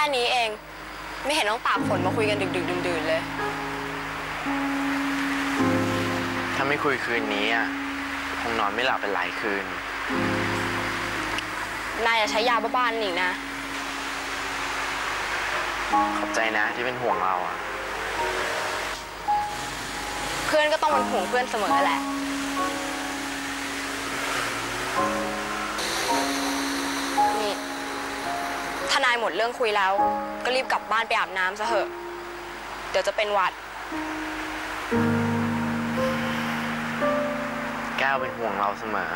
ค่นี้เอง ไม่เห็นต้องตากฝนมาคุยกันดึกๆดื่นๆเลย ถ้าไม่คุยคืนนี้อะคงนอนไม่หลับเป็นหลายคืน นายอย่าใช้ยาบ้าๆนั่นอีกนะ ขอบใจนะที่เป็นห่วงเราอะ เพื่อนก็ต้องเป็นห่วงเพื่อนเสมอแหละ นายหมดเรื่องคุยแล้ว ก็รีบกลับบ้านไปอาบน้ำซะเถอะ เดี๋ยวจะเป็นหวัด แก้วเป็นห่วงเราเสมอ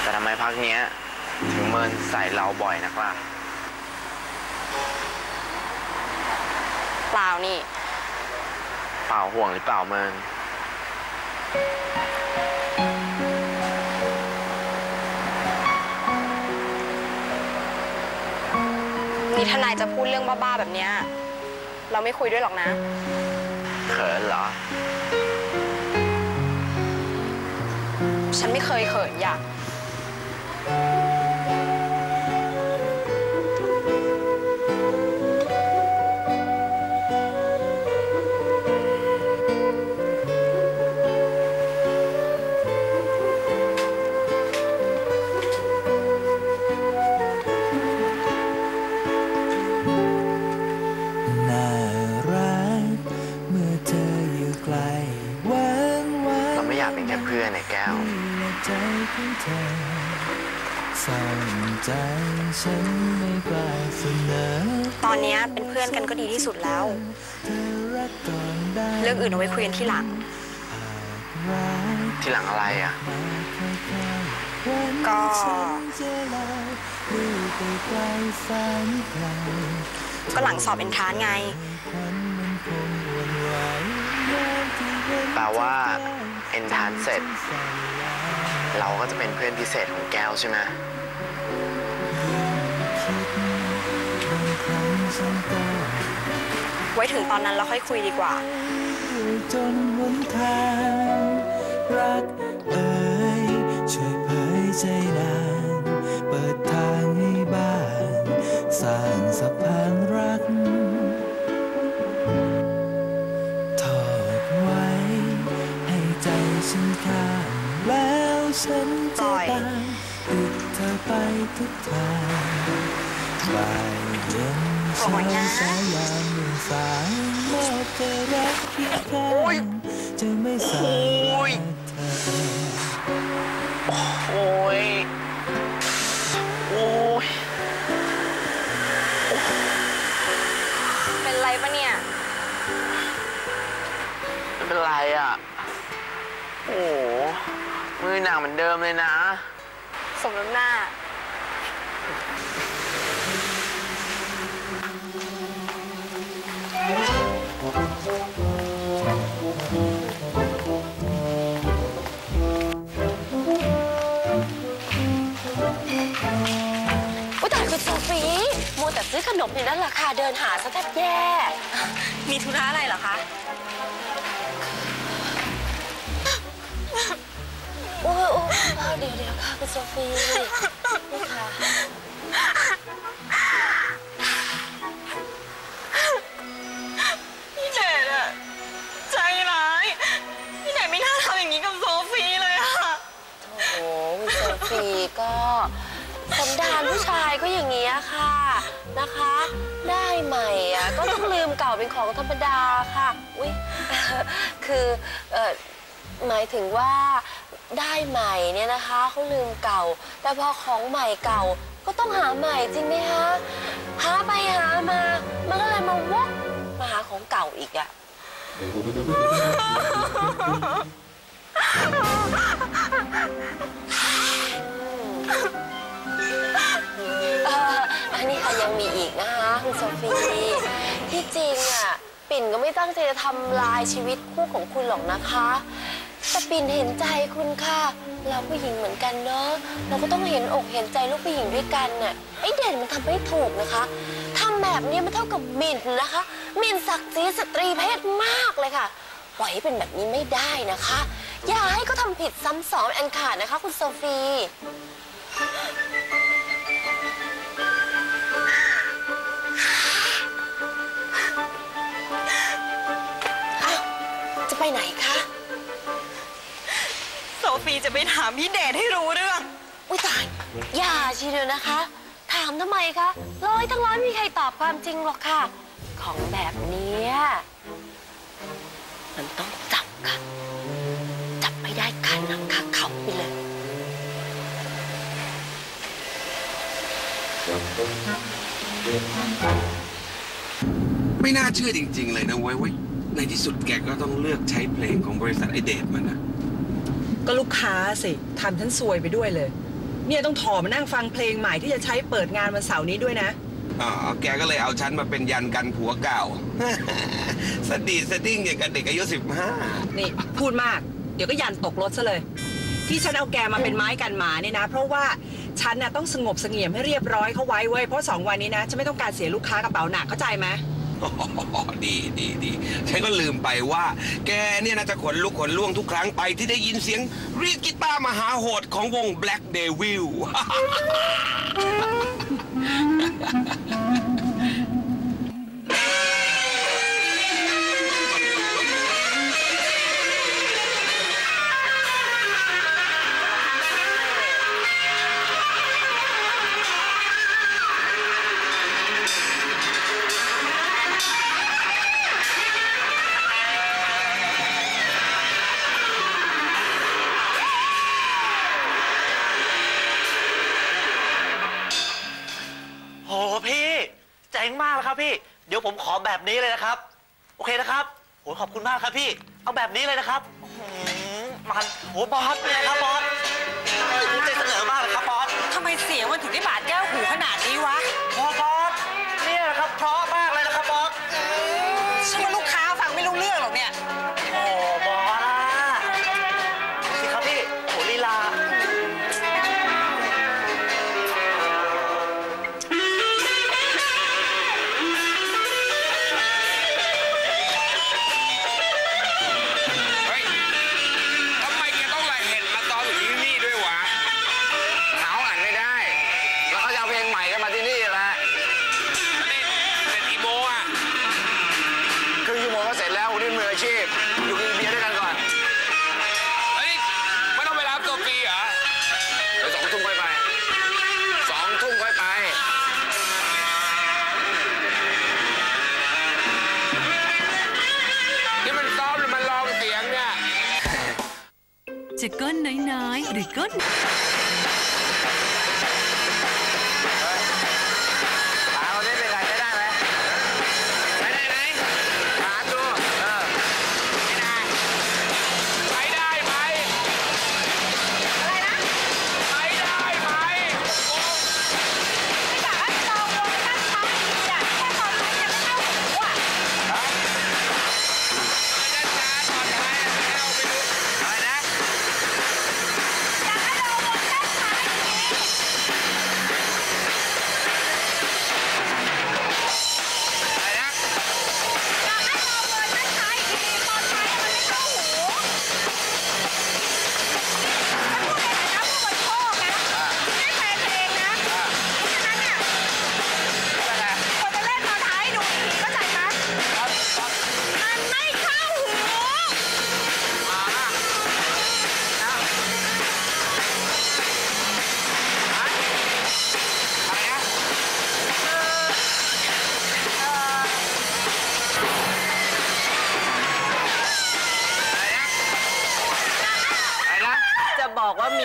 แต่ทำไมพักเนี้ย ถึงเมินใส่เราบ่อยนักล่ะเปล่านี่ เปล่าห่วงหรือเปล่าเมิน ทนายจะพูดเรื่องบ้าๆแบบเนี้ยเราไม่คุยด้วยหรอกนะเขินเหรอ ฉันไม่เคยเขินอยาก เธอส่องใจฉันไม่กล้าเสนอตอนเนี้ยเป็นเพื่อนกันก็ดีที่สุดแล้วเธอรักก่อนได้เรื่องอื่นเอาไว้คุยกันที่หลังรักที่หลังอะไรอะมาค่อยๆวันก็ฉันจะลอยดูไปไกลฝันไกลก็หลังสอบเอนทรานซ์ไงควันมันคงหวนไหวยามที่เห็นแปลว่าเธอเอนทานเสร็จสั่นไหว เราก็จะเป็นเพื่อนพิเศษของแก้วใช่ไหมคิดบางครั้งฉันก็ไว้ถึงตอนนั้นเราค่อยคุยดีกว่าด้วยจนหนทางรักเอ่ยช่วยเผยใจนางเปิด ฉันจะปล่อยตามติดเธอไปทุกทางบ่ายเย็นโอ้เช้ายนะสายยามหนึ่งสายมอบเธอรักเพียงข้างจะไม่สาย เหมือนเดิมเลยนะ สมน้ำหน้า อุ้ยแต่คุณโซฟีมัวแต่ซื้อขนมอยู่นั่นแหละค่ะ เดินหาซะแทบแย่ มีธุระอะไรเหรอคะ เดี๋ยวเดี๋ยวค่ะคุณโซฟีนี่ค่ะพี่เดชอะใจร้าย พี่เดชไม่น่าทำอย่างนี้กับโซฟีเลยอะโอ้คุณโซฟีก็สันดานผู้ชายก็อย่างนี้ค่ะนะคะ ได้ใหม่อะก็ต้องลืมเก่าเป็นของธรรมดาค่ะ อุ้ยคือเออหมายถึงว่า ได้ใหม่เนี่ยนะคะเขาลืมเก่า แต่พอของใหม่เก่าก็ต้องหาใหม่จริงไหมคะหาไปหามา มันก็เลยมาวกมาหาของเก่าอีกอะเอ่ออันนี้ค่ะยังมีอีกนะคะคุณโซฟีที่จริงอะปิ่นก็ไม่ตั้งใจจะทำลายชีวิตคู่ของคุณหรอกนะคะ แต่ปิ่นเห็นใจคุณค่ะ เราผู้หญิงเหมือนกันเนอะเราก็ต้องเห็นอกเห็นใจลูกผู้หญิงด้วยกันน่ะไอเด่นมันทำไม่ถูกนะคะ ทำแบบนี้มันเท่ากับหมิ่นนะคะหมิ่นศักดิ์ศรีสตรีเพศมากเลยค่ะปล่อยให้เป็นแบบนี้ไม่ได้นะคะ อย่าให้เขาทำผิดซ้ำสองแอนขาดนะคะ คุณโซฟีจะไปไหนคะ ฟีจะไปถามพี่เดชให้รู้เรื่อง อุ้ยตาย อย่าชีเดียวนะคะ ถามทำไมคะร้อยทั้งร้อยไม่มีใครตอบความจริงหรอกค่ะ ของแบบเนี้ยมันต้องจับค่ะ จับไม่ได้คันหนังคาเขาไปเลย ไม่น่าเชื่อจริง ๆ เลยนะเว้ยเว้ยในที่สุดแกก็ต้องเลือกใช้เพลงของบริษัทไอเดทมันนะ ก็ลูกค้าสิทำฉันซวยไปด้วยเลย เนี่ยต้องถอมานั่งฟังเพลงใหม่ที่จะใช้เปิดงานวันเสาร์นี้ด้วยนะ อ๋อแกก็เลยเอาฉันมาเป็นยันกันผัวเก่าสดีสดิ้งอย่างกับเด็กอายุสิบห้านี่พูดมาก เดี๋ยวก็ยันตกรถซะเลย ที่ฉันเอาแกมาเป็นไม้กันหมาเนี่ยนะ เพราะว่าฉันน่ะต้องสงบเสงี่ยมให้เรียบร้อยเขาไว้เว้ยเพราะสองวันนี้นะฉันไม่ต้องการเสียลูกค้ากระเป๋าหนักเข้าใจไหม ดีดีดีฉันก็ลืมไปว่า แกเนี่ยน่าจะขนลุกขนล่วงทุกครั้งไปที่ได้ยินเสียงรีดกีตาร์มหาโหดของวง Black Devil เดี๋ยวผมขอแบบนี้เลยนะครับ โอเคนะครับโหขอบคุณมากครับพี่ เอาแบบนี้เลยนะครับหือมันโหบอสเลยครับบอสภูมิใจเสนอมากเลยครับบอส ทำไมเสียงมันถึงได้บาดแก้วหูขนาดนี้วะ จะก้นน้อยๆ หรือก้น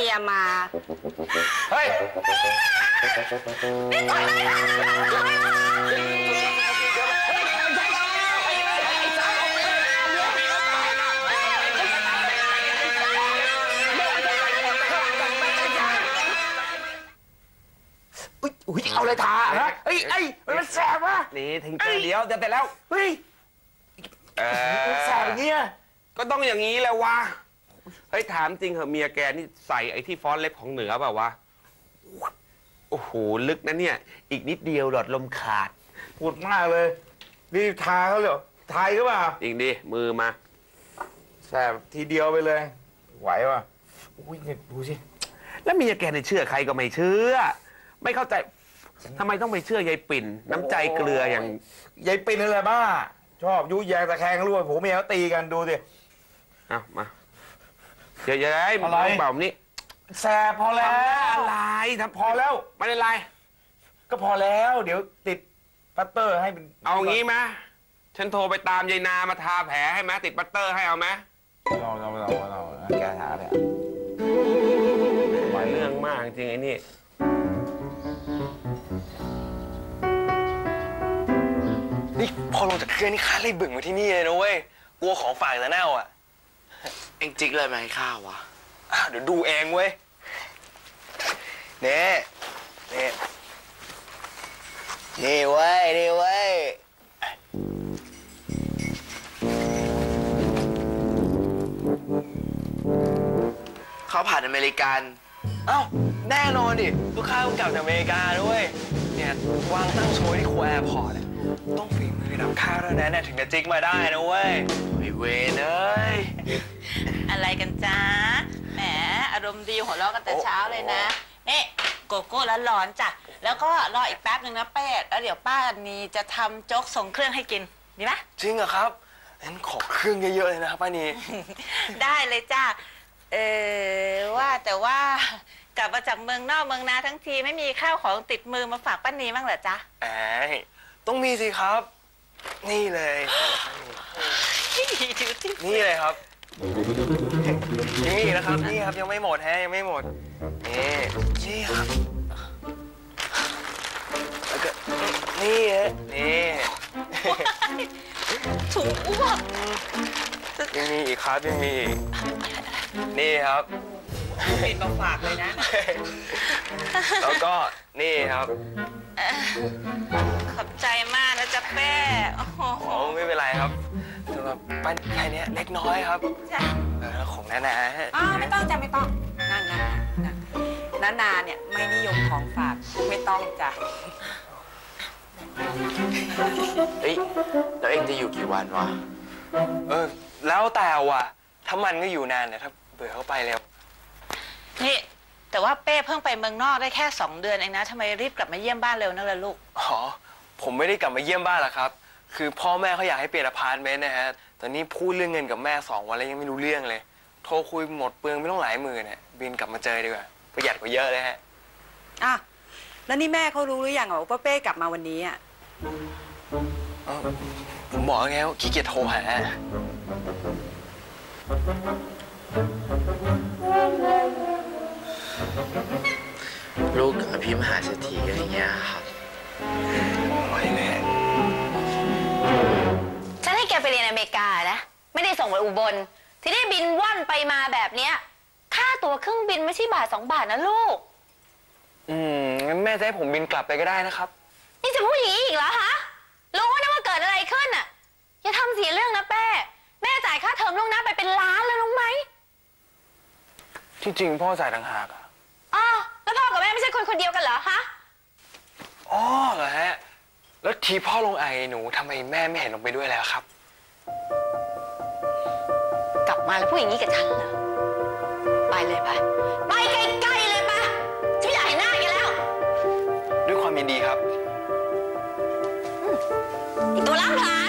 บอกว่าเมียมาเฮ้ยอุ๊ยอุ๊ยเอาอะไรทาฮะเอ้ยเอ้ยมันแสบวะนี่ถึงเจอเดี๋ยวจะเสร็จแล้วเฮ้ยเอมันแสบอย่างเงี้ยก็ต้องอย่างนี้แหละวะ เฮ้ยถามจริงเหอะเมียแกนี่ใส่ไอ้ที่ฟอนต์เล็บของเหนือเปล่าวะ โอ้โห ลึกนะเนี่ย อีกนิดเดียวหลอดลมขาดพูดมากเลย นี่ทาเขาเหรอทายก็เปล่าจริงดิ มือมา แสบทีเดียวไปเลย ไหวป่ะอุ้ยเนี่ยดูสิ แล้วเมียแกเนี่ยเชื่อใครก็ไม่เชื่อ ไม่เข้าใจทำไมต้องไปเชื่อยายปิ่น น้ำใจเกลืออย่าง ยายปิ่นอะไรบ้า ชอบยุแยงตะแคงรั่วผมเมียเขาตีกันดูสิ เอามา เดี๋ยวๆไอ้อะไร เปล่านี่แสบพอแล้ว อะไรทำพอแล้ว ไม่ได้ไร ก็พอแล้ว เดี๋ยวติดปัตเตอร์ให้เป็นเอางี้ไหมฉันโทรไปตามยายนามาทาแผลให้ไหมติดบัตเตอร์ให้เอาไหมเราเราเราเราแกหาเลยหลายเรื่องมากจริงๆไอ้นี่ นี่พอลงจากเครื่องนี่ค้าเลยบึ่งมาที่นี่เลยนะเว้ย กลัวของฝากจะเน่าอะ เอ็งจิกเลยไหมาให้ข้าววะอ้าวเดี๋ยวดูเองเว้ยเน่เน่นี่เว้ยนี่เว้ยข้าวผัดอเมริกันเอ้าแน่นอนดิลูกค้าเก่าจากอเมริกาด้วยเนี่ยวางตั้งโชว์ที่ครัวแอร์พอร์ตอะต้องฝีมือระดับข้าวเท่านั้นน่ะถึงจะจิกมาได้นะเว้ยไอเวนเอ้ย อะไรกันจ้าแหมอารมณ์ดีหัวเราะกันแต่เช้าเลยนะนี่โกโก้แล้วร้อนจ้ะแล้วก็รออีกแป๊บหนึ่งนะเป็ดแล้วเดี๋ยวป้านีจะทำโจ๊กส่งเครื่องให้กินดีไหม จริงเหรอครับงั้นขอเครื่องเยอะๆเลยนะครับป้านีได้เลยจ้าเออว่าแต่ว่ากลับมาจากเมืองนอกเมืองนาทั้งทีไม่มีข้าวของติดมือมาฝากป้านีบ้างเหรอจ๊ะ แหมต้องมีสิครับ นี่เลย นี่เลยครับ ยังมีอีกนะครับนี่ครับยังไม่หมดแฮะยังไม่หมดนี่นี่ครับแล้วก็นี่ฮะนี่ถุงอ้วกยังมีอีกครับยังมีอีกนี่ครับ ปิดมาฝากเลยนะ แล้วก็นี่ครับ ขอบใจมากนะจ๊ะแป้โอ้โหอ๋อไม่เป็นไรครับสำหรับปั้นแค่เนี้ยเล็กน้อยครับจ้ะเออของนานาฮะอ้าวไม่ต้องจ้ะไม่ต้องนั่งนั่งนั่งนานาเนี่ยไม่นิยมของฝากไม่ต้องจ้ะเฮ้ยแล้วเอ็งจะอยู่กี่วันวะเออแล้วแต่ว่ะถ้ามันก็อยู่นานเนี่ยถ้าเบื่อเข้าไปเร็ว นี่ แต่ว่าเป้เพิ่งไปเมืองนอกได้แค่สองเดือนเองนะทำไมรีบกลับมาเยี่ยมบ้านเร็วนักล่ะลูก อ๋อ ผมไม่ได้กลับมาเยี่ยมบ้านหรอกครับ คือพ่อแม่เขาอยากให้เปลี่ยนอพาร์ตเมนต์นะฮะตอนนี้พูดเรื่องเงินกับแม่สองวันแล้วยังไม่รู้เรื่องเลย โทรคุยหมดเปลืองไม่ต้องหลายหมื่นเนี่ยบินกลับมาเจอดีกว่าประหยัดกว่าเยอะเลยฮะ อะ แล้วนี่แม่เขารู้หรือยังอะว่าเป้กลับมาวันนี้อะเอ้าผมบอกแล้วไงว่าขี้เกียจโทรหา ลูกอภิมหาเศรษฐีอะไรเงี้ยครับโอ้ยแม่ฉันให้แกไปเรียนอเมริกานะ ไม่ได้ส่งไปอุบล ที่ได้บินว่อนไปมาแบบเนี้ย ค่าตั๋วเครื่องบินไม่ใช่บาทสองบาทนะลูก อืมงั้นแม่จะให้ผมบินกลับไปก็ได้นะครับ นี่จะพูดอย่างนี้อีกเหรอฮะ รู้นะว่าเกิดอะไรขึ้นอะ อย่าทำเสียเรื่องนะแป้แม่จ่ายค่าเทอมล่วงหน้าไปเป็นล้านแล้วรู้ไหม ที่จริงพ่อจ่ายต่างหากอะ คนคนเดียวกันเหรอฮะ อ๋อเหรอฮะ แล้วทีพ่อลงไอหนูทำไมแม่ไม่เห็นลงไปด้วยแล้วครับ กลับมาแล้วพูดอย่างนี้กับฉันเหรอ ไปเลยไปไปไกลๆเลยไปฉันไม่อยากเห็นหน้าแกแล้ว ด้วยความยินดีครับไอ้ตัวล้างผลาญ